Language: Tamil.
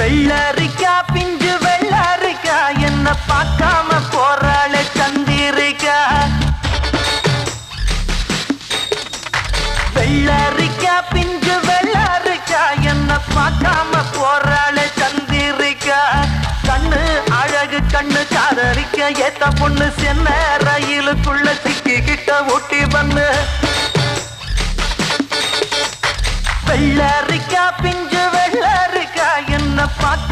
வெள்ளரிக்கா பிஞ்சு வெள்ளரிக்கா என்ன பார்க்காம போறாளே சந்திரிக்கா. வெள்ளரிக்கா பிஞ்சு வெள்ளரிக்கா என்ன பார்க்காம போறாளே சந்திரிக்கா. கண்ணு அழகு கண்ணு காதரிக்க ஏத்த பொண்ணு சென்ன ரயிலுக்குள்ள சிக்கி கிட்ட ஊட்டி பண்ணு. வெள்ளரி Fuck